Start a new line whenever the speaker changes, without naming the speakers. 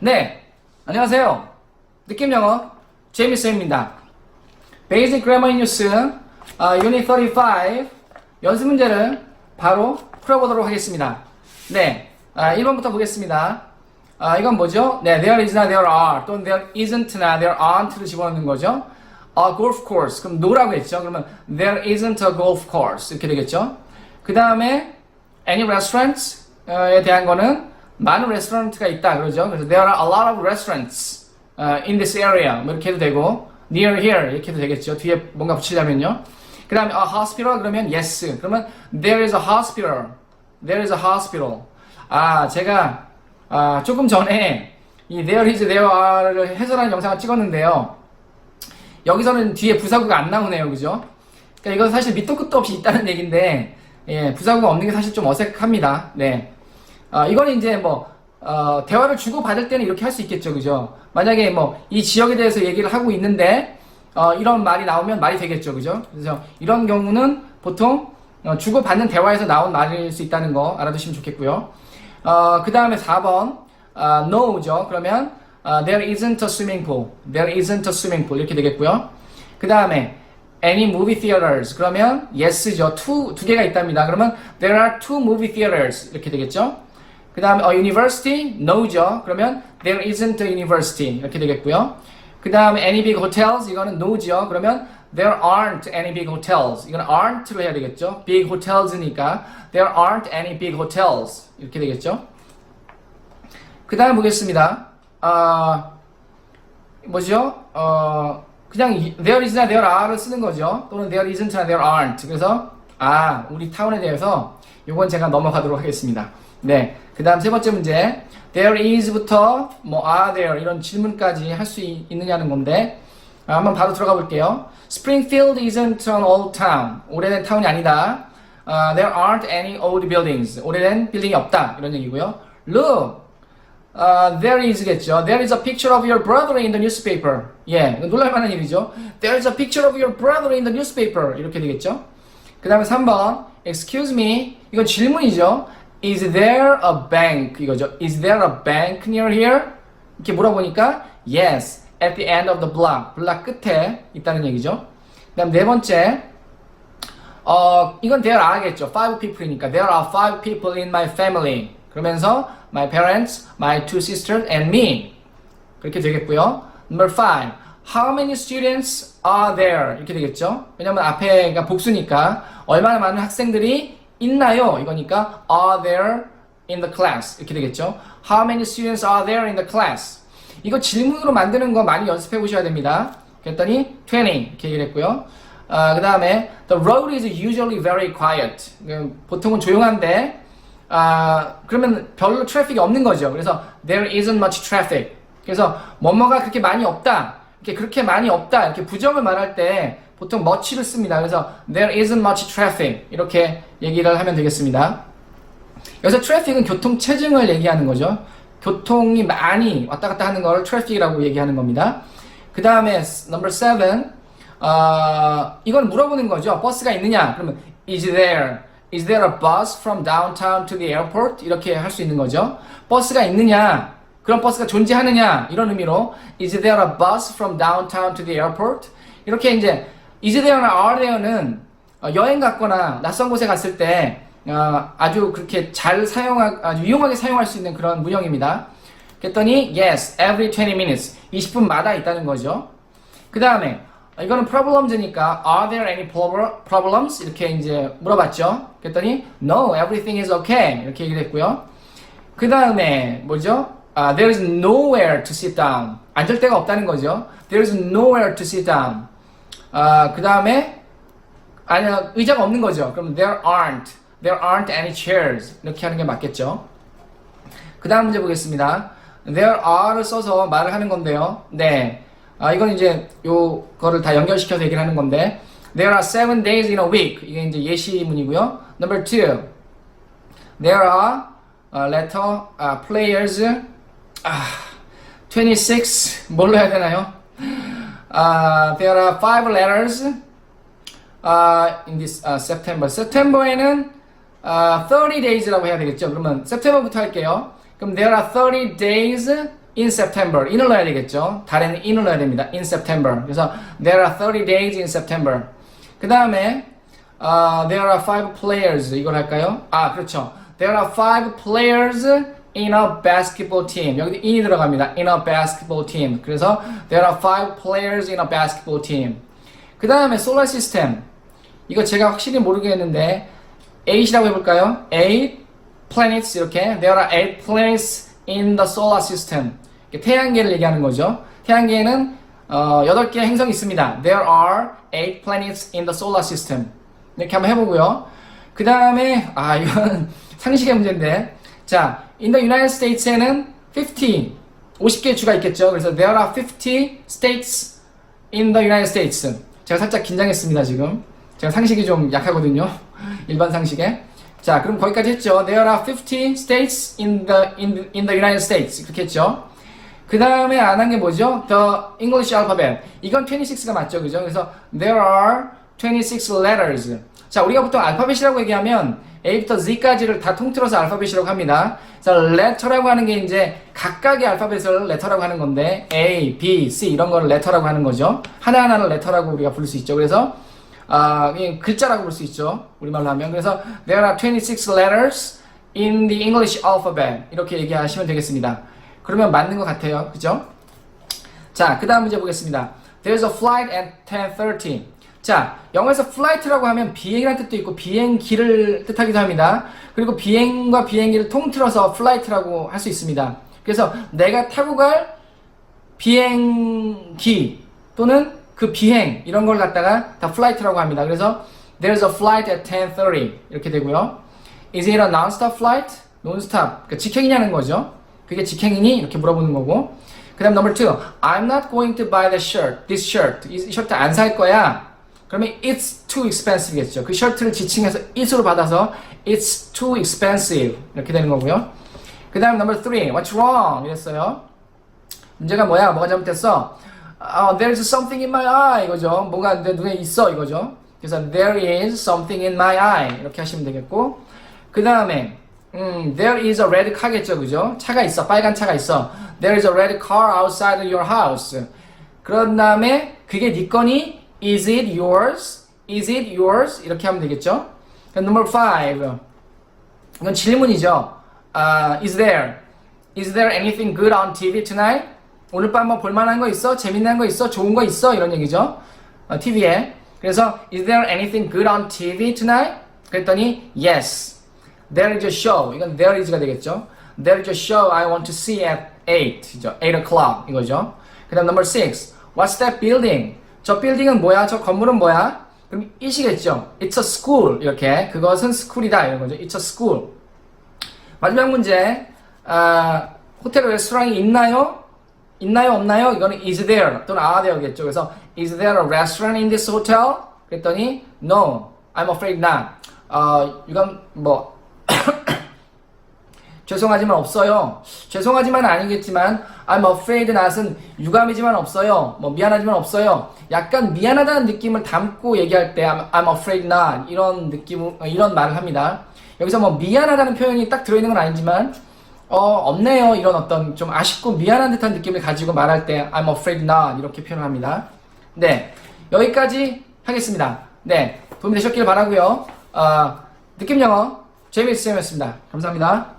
네, 안녕하세요. 느낌 영어 제이미스입니다. Basic Grammar Use 아, Unit 35 연습 문제를 바로 풀어보도록 하겠습니다. 네, 아, 1번부터 보겠습니다. 아, 이건 뭐죠? 네, there is나 there are 또는 there isn't나 there aren't를 집어넣는 거죠. A golf course. 그럼 no라고 했죠. 그러면 there isn't a golf course 이렇게 되겠죠. 그 다음에 any restaurants에 대한 거는 많은 레스토랑트가 있다 그러죠. 그래서 there are a lot of restaurants uh, in this area 뭐 이렇게 해도 되고 near here 이렇게 해도 되겠죠. 뒤에 뭔가 붙이려면요. 그 다음에 a hospital 그러면 yes. 그러면 there is a hospital. There is a hospital. 아 제가 아, 조금 전에 이 there is there are를 해설하는 영상을 찍었는데요. 여기서는 뒤에 부사구가 안 나오네요, 그죠? 그러니까 이건 사실 밑도 끝도 없이 있다는 얘기인데 예, 부사구가 없는 게 사실 좀 어색합니다. 네. 아, 이거는 이제 뭐, 어, 대화를 주고 받을 때는 이렇게 할 수 있겠죠. 그죠? 만약에 뭐, 이 지역에 대해서 얘기를 하고 있는데, 어, 이런 말이 나오면 말이 되겠죠. 그죠? 그래서 이런 경우는 보통 어, 주고 받는 대화에서 나온 말일 수 있다는 거 알아두시면 좋겠고요. 어, 그 다음에 4번, 어, no죠. 그러면, 어, there isn't a swimming pool. There isn't a swimming pool. 이렇게 되겠고요. 그 다음에, any movie theaters. 그러면, yes죠. two, 두 개가 있답니다. 그러면, there are two movie theaters. 이렇게 되겠죠. 그 다음에 a university, no죠. 그러면 there isn't a university 이렇게 되겠고요. 그 다음에 any big hotels 이거는 no죠. 그러면 there aren't any big hotels. 이건 aren't로 해야 되겠죠. big hotels니까 there aren't any big hotels 이렇게 되겠죠. 그 다음에 보겠습니다. 아 뭐죠? 어 그냥 there is나 there are를 쓰는 거죠. 또는 there isn't나 there aren't. 그래서 아 우리 타운에 대해서 이건 제가 넘어가도록 하겠습니다. 네. 그 다음 세 번째 문제. There is부터 뭐 are there 이런 질문까지 할 수 있느냐는 건데 아, 한번 바로 들어가 볼게요. Springfield isn't an old town. 오래된 타운이 아니다. 아, there aren't any old buildings. 오래된 빌딩이 없다. 이런 얘기고요. Look. 아, there is겠죠. There is a picture of your brother in the newspaper. 예, 놀랄만한 일이죠. There is a picture of your brother in the newspaper. 이렇게 되겠죠. 그 다음에 3번. Excuse me. 이건 질문이죠. Is there a bank? 이거죠. Is there a bank near here? 이렇게 물어보니까 Yes, at the end of the block. 블락 끝에 있다는 얘기죠. 그 다음 네 번째. 어, 이건 there are겠죠. Five people이니까 There are five people in my family. 그러면서 my parents, my two sisters, and me. 그렇게 되겠고요. Number five. How many students are there? 이렇게 되겠죠. 왜냐면 앞에가 복수니까 얼마나 많은 학생들이 있나요? 이거니까 are there in the class 이렇게 되겠죠. How many students are there in the class? 이거 질문으로 만드는 거 많이 연습해 보셔야 됩니다. 그랬더니 20 이렇게 얘기를 했고요. 아, 그 다음에 the road is usually very quiet. 음, 보통은 조용한데 아, 그러면 별로 트래픽이 없는 거죠. 그래서 there isn't much traffic. 그래서 뭐뭐가 그렇게 많이 없다. 이렇게 그렇게 많이 없다. 이렇게 부정을 말할 때 보통 much를 씁니다. 그래서 there isn't much traffic 이렇게 얘기를 하면 되겠습니다. 여기서 traffic은 교통 체증을 얘기하는 거죠. 교통이 많이 왔다 갔다 하는 걸 traffic이라고 얘기하는 겁니다. 그 다음에 number seven 어, 이건 물어보는 거죠. 버스가 있느냐? 그러면 is there is there a bus from downtown to the airport? 이렇게 할 수 있는 거죠. 버스가 있느냐? 그런 버스가 존재하느냐? 이런 의미로 is there a bus from downtown to the airport? 이렇게 이제 there는 어, 여행 갔거나 낯선 곳에 갔을 때 어, 아주 그렇게 잘 사용하, 아주 유용하게 사용할 수 있는 그런 문형입니다. 그랬더니 yes, every 20 minutes, 20분마다 있다는 거죠. 그 다음에 이거는 problems니까 are there any problems? 이렇게 이제 물어봤죠. 그랬더니 no, everything is okay 이렇게 얘기를 했고요. 그 다음에 뭐죠? 아, there is nowhere to sit down. 앉을 데가 없다는 거죠. There is nowhere to sit down. 아, 그 다음에 아니야 의자가 없는 거죠. 그럼 there aren't, there aren't any chairs 이렇게 하는 게 맞겠죠. 그 다음 문제 보겠습니다. there are를 써서 말을 하는 건데요. 네, 아 이건 이제 요거를 다 연결시켜서 얘기를 하는 건데 there are seven days in a week 이게 이제 예시문이고요. Number two, there are uh, letter uh, players. 아, 26 뭘로 해야 되나요? 아, there are five letters. uh, in this uh, September. September에는 uh, 30 days라고 해야 되겠죠. 그러면 September부터 할게요. 그럼 there are 30 days in September. in을 넣어야 되겠죠. 달에는 in을 넣어야 됩니다. in September. 그래서 there are 30 days in September. 그 다음에 uh, there are five players. 이걸 할까요? 아, 그렇죠. There are five players in a basketball team. 여기 in이 들어갑니다. in a basketball team. 그래서 there are five players in a basketball team. 그 다음에 solar system. 이거 제가 확실히 모르겠는데 eight이라고 해볼까요? eight planets 이렇게 there are eight planets in the solar system. 태양계를 얘기하는 거죠. 태양계에는 어, 8개의 행성이 있습니다. There are eight planets in the solar system. 이렇게 한번 해보고요. 그 다음에 아 이건 상식의 문제인데 자 in the United States에는 50 50개의 주가 있겠죠. 그래서 there are 50 states in the United States. 제가 살짝 긴장했습니다 지금. 제가 상식이 좀 약하거든요. 일반 상식에. 자, 그럼 거기까지 했죠. There are 50 states in the in, in the United States. 그렇게 했죠. 그 다음에 안 한 게 뭐죠? The English alphabet. 이건 26가 맞죠, 그죠? 그래서 there are 26 letters. 자, 우리가 보통 알파벳이라고 얘기하면 A부터 Z까지를 다 통틀어서 알파벳이라고 합니다. 그래서 letter라고 하는 게 이제 각각의 알파벳을 letter라고 하는 건데 A, B, C 이런 거를 letter라고 하는 거죠. 하나하나를 letter라고 우리가 부를 수 있죠. 그래서 아, 이 글자라고 볼 수 있죠. 우리말로 하면. 그래서 there are 26 letters in the English alphabet. 이렇게 얘기하시면 되겠습니다. 그러면 맞는 것 같아요. 그죠? 자, 그 다음 문제 보겠습니다. There's a flight at 10.30. 자, 영어에서 flight라고 하면 비행이라는 뜻도 있고 비행기를 뜻하기도 합니다. 그리고 비행과 비행기를 통틀어서 flight라고 할 수 있습니다. 그래서 내가 타고 갈 비행기 또는 그 비행 이런 걸 갖다가 다 flight라고 합니다. 그래서 there's a flight at 10:30 이렇게 되고요. Is it a non-stop flight? non-stop. 그러니까 직행이냐는 거죠. 그게 직행이니 이렇게 물어보는 거고. 그다음 number two. I'm not going to buy the shirt. This shirt. 이 셔츠 안 살 거야. 그러면 it's too expensive겠죠. 그 셔츠를 지칭해서 it으로 받아서 it's too expensive 이렇게 되는 거고요. 그 다음 number three. What's wrong? 이랬어요. 문제가 뭐야? 뭐가 잘못됐어? 어, there's something in my eye 이거죠. 뭐가 내 눈에 있어 이거죠. 그래서 there is something in my eye 이렇게 하시면 되겠고 그 다음에 음, there is a red car겠죠, 그죠? 차가 있어, 빨간 차가 있어. There is a red car outside your house. 그런 다음에 그게 네 거니? Is it yours? Is it yours? 이렇게 하면 되겠죠? number five. 이건 질문이죠. 아, is there? Is there anything good on TV tonight? 오늘 밤 뭐 볼만한 거 있어? 재밌는 거 있어? 좋은 거 있어? 이런 얘기죠. 어, TV에. 그래서 is there anything good on TV tonight? 그랬더니 yes. There is a show. 이건 there is가 되겠죠. There is a show I want to see at 8. 이죠. 8 o'clock 이거죠. 그 다음 number 6. What's that building? 저 빌딩은 뭐야? 저 건물은 뭐야? 그럼 이시겠죠. It's a school. 이렇게. 그것은 스쿨이다. 이런 거죠. It's a school. 마지막 문제. 아, 호텔 레스토랑이 있나요? 있나요? 없나요? 이거는 is there 또는 are there겠죠. 그래서 is there a restaurant in this hotel? 그랬더니 no, I'm afraid not. 어, 이건 뭐 죄송하지만 없어요. 죄송하지만 아니겠지만 I'm afraid not은 유감이지만 없어요. 뭐 미안하지만 없어요. 약간 미안하다는 느낌을 담고 얘기할 때 I'm, afraid not 이런 느낌 이런 말을 합니다. 여기서 뭐 미안하다는 표현이 딱 들어있는 건 아니지만 어 없네요 이런 어떤 좀 아쉽고 미안한 듯한 느낌을 가지고 말할 때 I'm afraid not 이렇게 표현합니다. 네 여기까지 하겠습니다. 네 도움이 되셨길 바라고요. 어, 느낌 영어 재미있으셨습니다. 감사합니다.